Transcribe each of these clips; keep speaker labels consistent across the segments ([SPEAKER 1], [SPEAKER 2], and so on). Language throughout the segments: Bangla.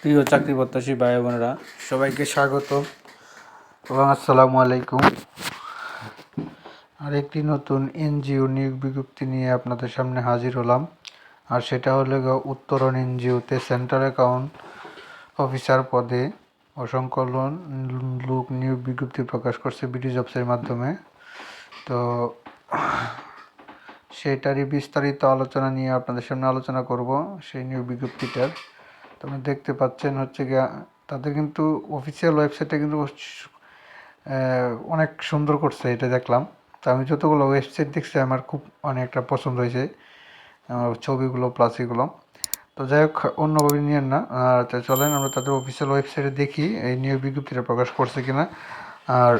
[SPEAKER 1] প্রিয় চাকরি প্রত্যাশী ভাই বোনেরা, সবাইকে স্বাগত এবং আসসালামু আলাইকুম। আরেকটি নতুন এনজিও নিয়োগ বিজ্ঞপ্তি নিয়ে আপনাদের সামনে হাজির হলাম। আর সেটা হলো উত্তরণ এনজিওতে সেন্টার অ্যাকাউন্ট অফিসার পদে অসংখ্য লোক নিয়োগ বিজ্ঞপ্তি প্রকাশ করছে বিডি জবসের মাধ্যমে। তো সেটারই বিস্তারিত আলোচনা নিয়ে আপনাদের সামনে আলোচনা করব, সেই নিয়োগ বিজ্ঞপ্তিটার। তো আপনি দেখতে পাচ্ছেন হচ্ছে গিয়া, তাদের কিন্তু অফিসিয়াল ওয়েবসাইটে কিন্তু অনেক সুন্দর করছে, এটা দেখলাম। তো আমি যতগুলো ওয়েবসাইট দেখছি, আমার খুব অনেকটা পছন্দ হয়েছে ছবিগুলো প্লাস এগুলো। তো যাই হোক, অন্যভাবে নিয়েন না। আর তো চলেন, আমরা তাদের অফিসিয়াল ওয়েবসাইটে দেখি, এই নিয়োগ বিজ্ঞপ্তিটা প্রকাশ করছে কিনা। আর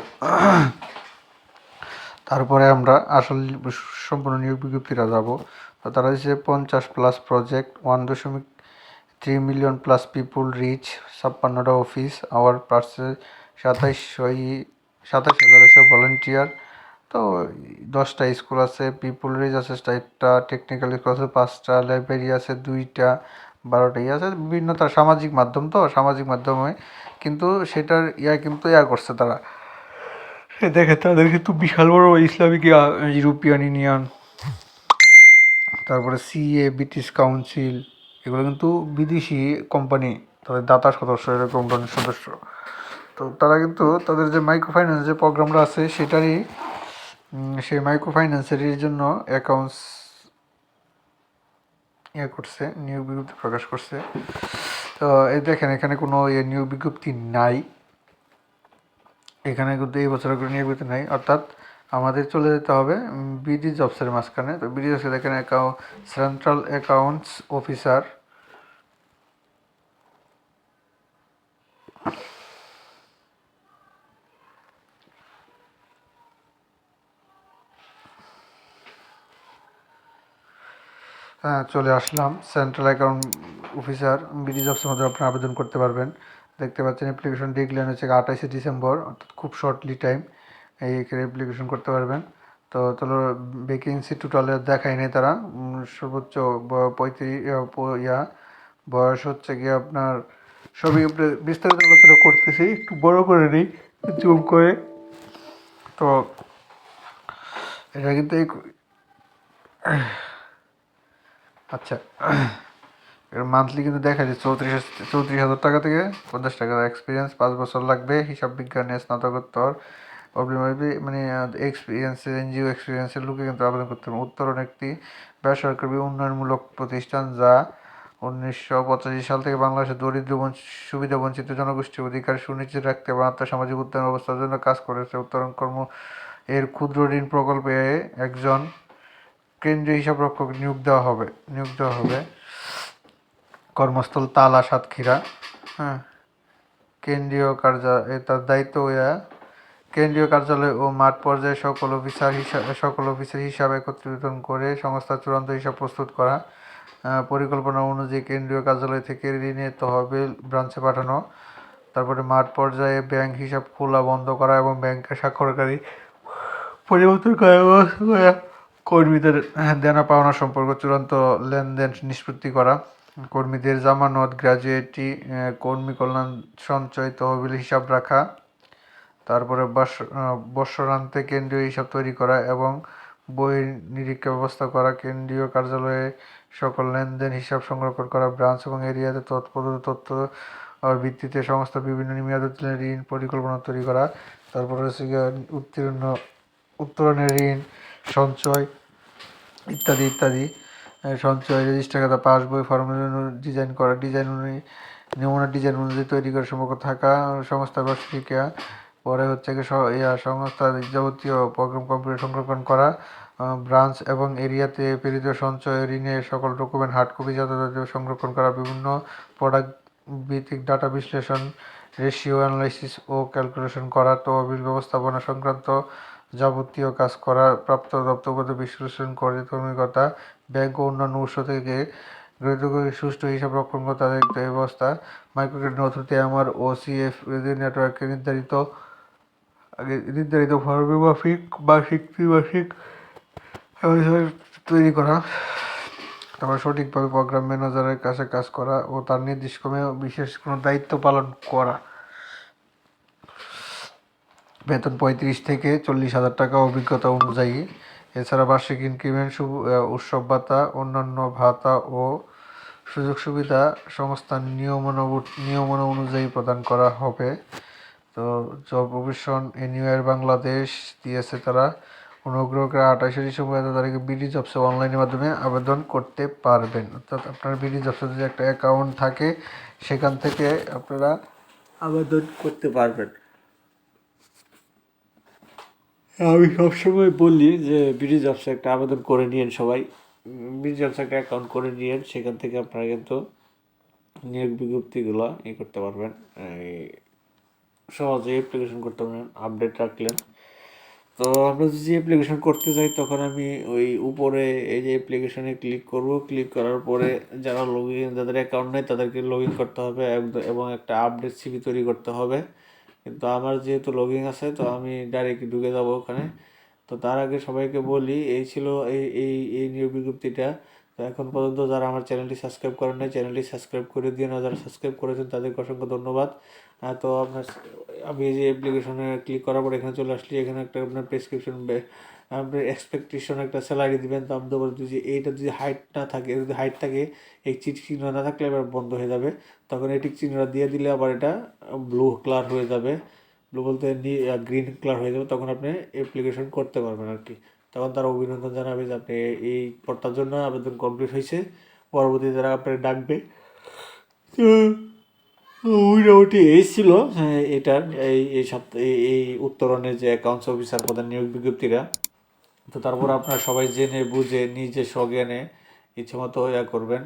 [SPEAKER 1] তারপরে আমরা আসল সম্পূর্ণ নিয়োগ বিজ্ঞপ্তিটা যাব। তো তারা হচ্ছে পঞ্চাশ প্লাস প্রজেক্ট ওয়ান দশমিক three million plus people reach ছাপ্পান্নটা office hour পার্সে সাতাইশ সাতাশ হাজার আছে ভলেন্টিয়ার তো দশটা স্কুল আছে পিপুল রিচ আছে, চারটা টেকনিক্যাল স্কুল আছে, পাঁচটা লাইব্রেরি আছে, দুইটা, বারোটা ইয়ে আছে বিভিন্ন তার সামাজিক মাধ্যম তো, সামাজিক মাধ্যমে কিন্তু সেটার ইয়া কিন্তু ইয়া করছে তারা। দেখে তাদের কিন্তু বিশাল বড় ইসলামিক ইউরোপিয়ান ইউনিয়ন। তারপরে সিএ ব্রিটিশ কাউন্সিল এগুলো কিন্তু বিদেশি কোম্পানি তাদের দাতা সদস্য, এরকম কোম্পানির সদস্য। তো তারা কিন্তু তাদের যে মাইক্রো ফাইন্যান্স যে প্রোগ্রামটা আছে, সেটারই সেই মাইক্রো ফাইন্যান্সের জন্য অ্যাকাউন্টস ইয়ে করছে, নিয়োগ বিজ্ঞপ্তি প্রকাশ করছে। তো এই দেখেন, এখানে কোনো ইয়ে নিয়োগ বিজ্ঞপ্তি নাই। এখানে কিন্তু এই বছর কোনো নিয়োগ বিজ্ঞপ্তি নাই। অর্থাৎ আমাদের চলে যেতে হবে বিডি জবসের মাঝখানে। তো বিডি জবসের এখানে অ্যাকাউন্ট সেন্ট্রাল অ্যাকাউন্টস অফিসার চলে আসলাম। সেন্ট্রাল অ্যাকাউন্ট অফিসার বিডি জবসের মধ্যে আপনি আবেদন করতে পারবেন। দেখতে পাচ্ছেন অ্যাপ্লিকেশন ডিক্লেয়ার হচ্ছে আঠাশে ডিসেম্বর, অর্থাৎ খুব শর্টলি টাইম এই অ্যাপ্লিকেশন করতে পারবেন। তো চলো ভ্যাকেন্সি টোটালে দেখাই নেই তারা। সর্বোচ্চ পঁয়ত্রিশ ইয়া, বয়স হচ্ছে গিয়ে আপনার, সবই বিস্তারিত আলোচনা করতেছি, একটু বড় করে নিই, জুম করে। তো, এটা কিন্তু এই আচ্ছা মান্থলি কিন্তু দেখা যায় চৌত্রিশ চৌত্রিশ হাজার টাকা থেকে পঞ্চাশ টাকার এক্সপিরিয়েন্স পাঁচ বছর লাগবে, হিসাব বিজ্ঞানে, স্নাতকোত্তর মানে এক্সপিরিয়েন্স এনজিও এক্সপিরিয়েন্সের লোকে কিন্তু আবেদন করতে হবে উত্তরণ একটি বেসরকারি উন্নয়নমূলক প্রতিষ্ঠান যা উনিশশো পঁচাশি সাল থেকে বাংলাদেশের দরিদ্র সুবিধা বঞ্চিত জনগোষ্ঠীর অধিকার সুনিশ্চিত রাখতে এবং আর্থসামাজিক উন্নয়ন অবস্থার জন্য কাজ করেছে। উত্তরণ কর্ম এর ক্ষুদ্র ঋণ প্রকল্পে একজন কেন্দ্রীয় হিসাবরক্ষক নিয়োগ দেওয়া হবে, নিয়োগ দেওয়া হবে। কর্মস্থল তালা সাতক্ষীরা হ্যাঁ। কেন্দ্রীয় কার্যালয় তার দায়িত্ব ইয়া কেন্দ্রীয় কার্যালয় ও মাঠ পর্যায়ে সকল অফিসার হিসাব সকল অফিসের হিসাব একত্রিত করে সংস্থার চূড়ান্ত হিসাব প্রস্তুত করা। পরিকল্পনা অনুযায়ী কেন্দ্রীয় কার্যালয় থেকে ঋণের তহবিল ব্রাঞ্চে পাঠানো, তারপরে মাঠ পর্যায়ে ব্যাংক হিসাব খোলা বন্ধ করা এবং ব্যাংকে স্বাক্ষরকারী পরিবর্তন করা কর্মীদের দেনা পাওনা সম্পর্ক চূড়ান্ত লেনদেন নিষ্পত্তি করা, কর্মীদের জামানত গ্র্যাজুয়েটি কর্মী কল্যাণ, সঞ্চয়, তহবিল হিসাব রাখা, তারপরে বর্ষান্তে কেন্দ্রীয় হিসাব তৈরি করা এবং বই নিরীক্ষা ব্যবস্থা করা, কেন্দ্রীয় কার্যালয়ে সকল লেনদেন হিসাব সংরক্ষণ করা, ব্রাঞ্চ এবং এরিয়াতে তৎপ্রদত্ত তথ্য ভিত্তিতে সংস্থা বিভিন্ন মেয়াদোত্তীর্ণ ঋণ পরিকল্পনা তৈরি করা, তারপরে হচ্ছে উত্তীর্ণ, উত্তরণের ঋণ সঞ্চয় ইত্যাদি ইত্যাদি। সঞ্চয় রেজিস্টার খাতা পাসবই ফর্ম ডিজাইন করা ডিজাইন অনুযায়ী, নমুনা ডিজাইন অনুযায়ী তৈরি করার সম্পর্ক থাকা সংস্থার বার্ষিকা পরে হচ্ছে গিয়ে সংস্থার যাবতীয় প্রোগ্রাম কম্পিউটার সংরক্ষণ করা ব্রাঞ্চ এবং এরিয়াতে প্রেরিত সঞ্চয় ঋণের সকল ডকুমেন্ট হার্ড কপি যাতায়াত সংরক্ষণ করা, বিভিন্ন প্রোডাক্ট ভিত্তিক ডাটা বিশ্লেষণ রেশিও অ্যানালাইসিস ও ক্যালকুলেশন করা, তহবিল ব্যবস্থাপনা সংক্রান্ত যাবতীয় কাজ করা প্রাপ্ত দপ্তরগত বিশ্লেষণ করে কর্মীকতা, ব্যাংক ও অন্যান্য উৎস থেকে গৃহীত সুষ্ঠু হিসাব রক্ষণ করা তাদের ব্যবস্থা। মাইক্রোক্রেডিট অথরিটি আমার ও সিএফ নেটওয়ার্কে নির্ধারিত নির্ধারিত ফর্মে মাফিক মাসিক ত্রিমাসিক তৈরি করা, তারপর সঠিকভাবে প্রোগ্রাম ম্যানেজারের কাছে কাজ করা ও তার নির্দিষ্ট বিশেষ কোনো দায়িত্ব পালন করা। বেতন পঁয়ত্রিশ থেকে চল্লিশ হাজার টাকা অভিজ্ঞতা অনুযায়ী। এছাড়া বার্ষিক ইনক্রিমেন্ট উৎসব ভাতা, অন্যান্য ভাতা ও সুযোগ সুবিধা সংস্থার নিয়মানুবর্ত নিয়মানো অনুযায়ী প্রদান করা হবে। তো জব প্রফেশন এনিওয়ার বাংলাদেশ, দিয়েছে তারা অনুগ্রহ করে আঠাশে ডিসেম্বর তারিখে বিডি জবসে অনলাইনের মাধ্যমে আবেদন করতে পারবেন। অর্থাৎ আপনার বিডি জবসে যদি একটা অ্যাকাউন্ট থাকে, সেখান থেকে আপনারা আবেদন করতে পারবেন।
[SPEAKER 2] আমি সবসময় বলি যে বিডি জবসে একটা আবেদন করে নিয়েন সবাই। বিডি জবসে একটা অ্যাকাউন্ট করে নিয়েন, সেখান থেকে আপনারা কিন্তু নিয়োগ বিজ্ঞপ্তিগুলো ই করতে পারবেন। সহজে অ্যাপ্লিকেশন করতে পারবেন আপডেট রাখলেন। তো আমরা যদি অ্যাপ্লিকেশন করতে যাই, তখন আমি ওই উপরে এই যে অ্যাপ্লিকেশনে ক্লিক করব। ক্লিক করার পরে যারা লগ ইন যাদের অ্যাকাউন্ট নেই, তাদেরকে লগ ইন করতে হবে এবং একটা আপডেট সিভি তৈরি করতে হবে। কিন্তু আমার যেহেতু লগিং আছে তো আমি ডাইরেক্ট ঢুকে যাব ওখানে। তো তার আগে সবাইকে বলি এই ছিল এই এই এই নিয়োগ বিজ্ঞপ্তিটা। তো এখন পর্যন্ত যারা আমার চ্যানেলটি সাবস্ক্রাইব করেন নাই চ্যানেলটি সাবস্ক্রাইব করে দিন। আর যারা সাবস্ক্রাইব করেছেন তাদেরকে অসংখ্য ধন্যবাদ। তো আপনার আমি যে অ্যাপ্লিকেশনে ক্লিক করার পর এখানে চলে আসলি, এখানে একটা আপনার প্রেসক্রিপশন আপনার এক্সপেকটেশন একটা স্যালারি দিবেন, তো আমি তো বলছি যে এইটা যদি হাইট না থাকে, যদি হাইট থাকে, এই চিট চিহ্ন না থাকলে এবার বন্ধ হয়ে যাবে। তখন এই চিহ্নটা দিয়ে দিলে আবার এটা ব্লু কালার হয়ে যাবে। ব্লু বলতে গ্রিন কালার হয়ে যাবে, তখন আপনি অ্যাপ্লিকেশন করতে পারবেন আর কি তখন তারা অভিনন্দন জানাবে যে আপনি এই পদটার জন্য আবেদন কমপ্লিট হয়েছে। পরবর্তীতে তারা আপনাকে ডাকবে মোটামুটি এই ছিল হ্যাঁ, এটার এই এই সপ্তাহে এই উত্তরণের যে অ্যাকাউন্টস অফিসার প্রধান নিয়োগ বিজ্ঞপ্তিটা তো তারপর আপনারা সবাই জেনে বুঝে নিজে সজ্ঞানে ইচ্ছে মতো ইয়া করবেন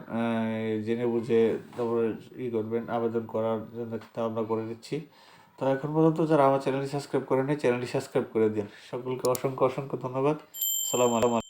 [SPEAKER 2] জেনে বুঝে তারপরে ই করবেন আবেদন করার জন্য আমরা করে দিচ্ছি তো এখন পর্যন্ত যারা আমার চ্যানেলটি সাবস্ক্রাইব করেনি চ্যানেলটি সাবস্ক্রাইব করে দিন। সকলকে অসংখ্য অসংখ্য ধন্যবাদ। সালাম আলাইকুম।